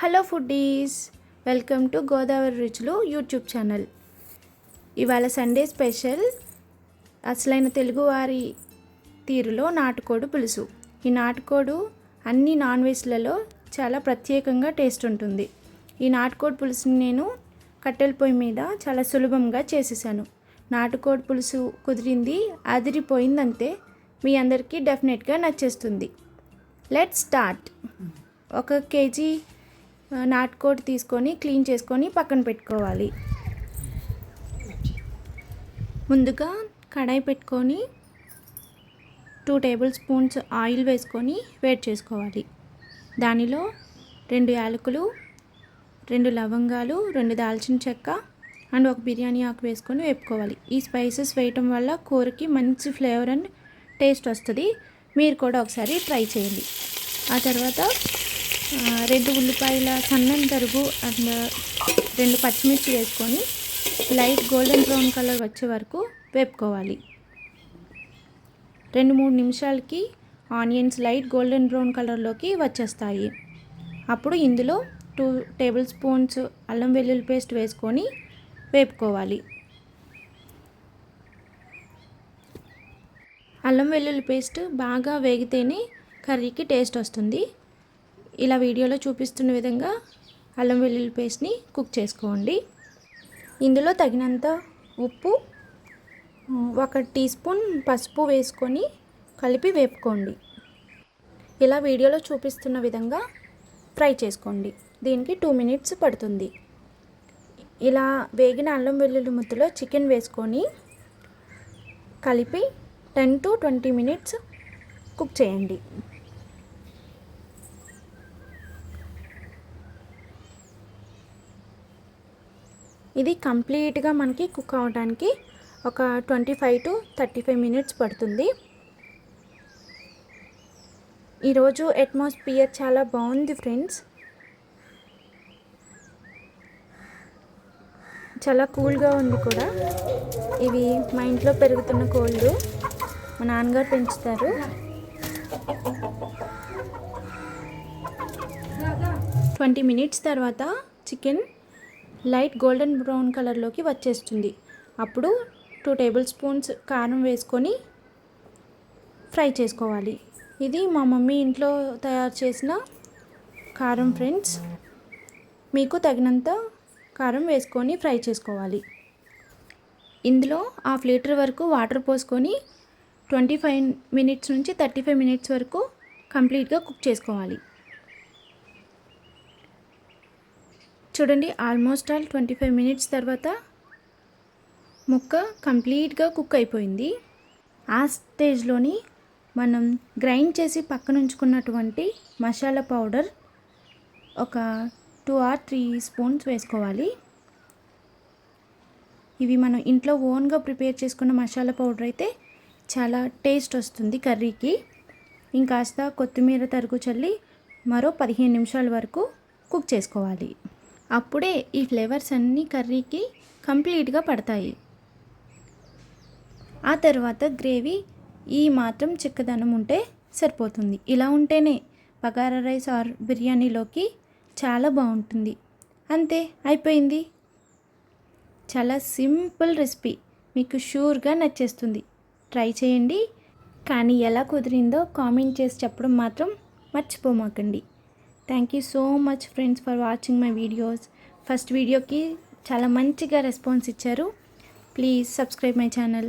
Hello foodies welcome to Godavari రుచులు YouTube channel. ఇవాళ Sunday special అసలైన తెలుగువారి తీరులో నాటుకోడు పులుసు. ఈ నాటుకోడు అన్ని నాన్ వెజ్లలో చాలా ప్రత్యేకంగా టేస్ట్ ఉంటుంది. ఈ నాటుకోడి పులుసుని నేను కట్టెల పొయ్యి మీద చాలా సులభంగా చేసేసాను. నాటుకోడి పులుసు కుదిరింది అదిరిపోయిందంతే మీ అందరికీ డెఫినెట్గా నచ్చేస్తుంది. Let start. ఒక కేజీ నాటుకోడి తీసుకొని క్లీన్ చేసుకొని పక్కన పెట్టుకోవాలి. ముందుగా కడాయి పెట్టుకొని టూ టేబుల్ స్పూన్స్ ఆయిల్ వేసుకొని వేడి చేసుకోవాలి. దానిలో రెండు యాలకులు రెండు లవంగాలు రెండు దాల్చిన చెక్క అండ్ ఒక బిర్యానీ ఆకు వేసుకొని వేపుకోవాలి. ఈ స్పైసెస్ వేయటం వల్ల కూరకి మంచి ఫ్లేవర్ అండ్ టేస్ట్ వస్తుంది. మీరు కూడా ఒకసారి ట్రై చేయండి. ఆ తర్వాత రెండు ఉల్లిపాయల సన్నం తరుగు అండ్ రెండు పచ్చిమిర్చి వేసుకొని లైట్ గోల్డెన్ బ్రౌన్ కలర్ వచ్చే వరకు వేపుకోవాలి. రెండు మూడు నిమిషాలకి ఆనియన్స్ లైట్ గోల్డెన్ బ్రౌన్ కలర్లోకి వచ్చేస్తాయి. అప్పుడు ఇందులో టూ టేబుల్ స్పూన్స్ అల్లం వెల్లుల్లి పేస్ట్ వేసుకొని వేపుకోవాలి. అల్లం వెల్లుల్లి పేస్ట్ బాగా వేగితేనే కర్రీకి టేస్ట్ వస్తుంది. ఇలా వీడియోలో చూపిస్తున్న విధంగా అల్లం వెల్లుల్లి పేస్ట్ని కుక్ చేసుకోండి. ఇందులో తగినంత ఉప్పు ఒక టీ స్పూన్ పసుపు వేసుకొని కలిపి వేపుకోండి. ఇలా వీడియోలో చూపిస్తున్న విధంగా ఫ్రై చేసుకోండి. దీనికి టూ మినిట్స్ పడుతుంది. ఇలా వేగిన అల్లం వెల్లుల్లి ముద్దలో చికెన్ వేసుకొని కలిపి ten to twenty minutes cook చేయండి. ఇది కంప్లీట్గా మనకి కుక్ అవడానికి ఒక twenty five to thirty five minutes పడుతుంది. ఈరోజు అట్మాస్ఫియర్ చాలా బాగుంది ఫ్రెండ్స్. చాలా కూల్గా ఉంది కూడా. ఇవి మా ఇంట్లో పెరుగుతున్న కోళ్ళు. మా నాన్నగారు పెంచుతారు. ట్వంటీ మినిట్స్ తర్వాత చికెన్ లైట్ గోల్డెన్ బ్రౌన్ కలర్లోకి వచ్చేస్తుంది. అప్పుడు టూ టేబుల్ స్పూన్స్ కారం వేసుకొని ఫ్రై చేసుకోవాలి. ఇది మా మమ్మీ ఇంట్లో తయారు చేసిన కారం ఫ్రెండ్స్. మీకు తగినంత కారం వేసుకొని ఫ్రై చేసుకోవాలి. ఇందులో హాఫ్ లీటర్ వరకు వాటర్ పోసుకొని ట్వంటీ ఫైవ్ మినిట్స్ నుంచి థర్టీ ఫైవ్ మినిట్స్ వరకు కంప్లీట్గా కుక్ చేసుకోవాలి. చూడండి almost all twenty five minutes తర్వాత ముక్క కంప్లీట్గా కుక్ అయిపోయింది. ఆ స్టేజ్లోని మనం గ్రైండ్ చేసి పక్కన ఉంచుకున్నటువంటి మసాలా పౌడర్ ఒక టూ ఆర్ త్రీ స్పూన్స్ వేసుకోవాలి. ఇవి మనం ఇంట్లో ఓన్గా ప్రిపేర్ చేసుకున్న మసాలా పౌడర్ అయితే చాలా టేస్ట్ వస్తుంది కర్రీకి. ఇంకాస్త కొత్తిమీర తరుగు చల్లి మరో పదిహేను నిమిషాల వరకు కుక్ చేసుకోవాలి. అప్పుడే ఈ ఫ్లేవర్స్ అన్నీ కర్రీకి కంప్లీట్గా పడతాయి. ఆ తర్వాత గ్రేవీ ఈ మాత్రం చిక్కదనం ఉంటే సరిపోతుంది. ఇలా ఉంటేనే బగారా రైస్ ఆర్ బిర్యానీలోకి చాలా బాగుంటుంది. అంతే అయిపోయింది. చాలా సింపుల్ రెసిపీ. మీకు షూర్గా నచ్చేస్తుంది. ట్రై చేయండి. కానీ ఎలా కుదిరిందో కామెంట్ చేసి చెప్పడం మాత్రం మర్చిపోమాకండి. Thank you so much friends for watching my videos first వీడియోకి చాలా మంచిగా రెస్పాన్స్ ఇచ్చారు. Please subscribe my channel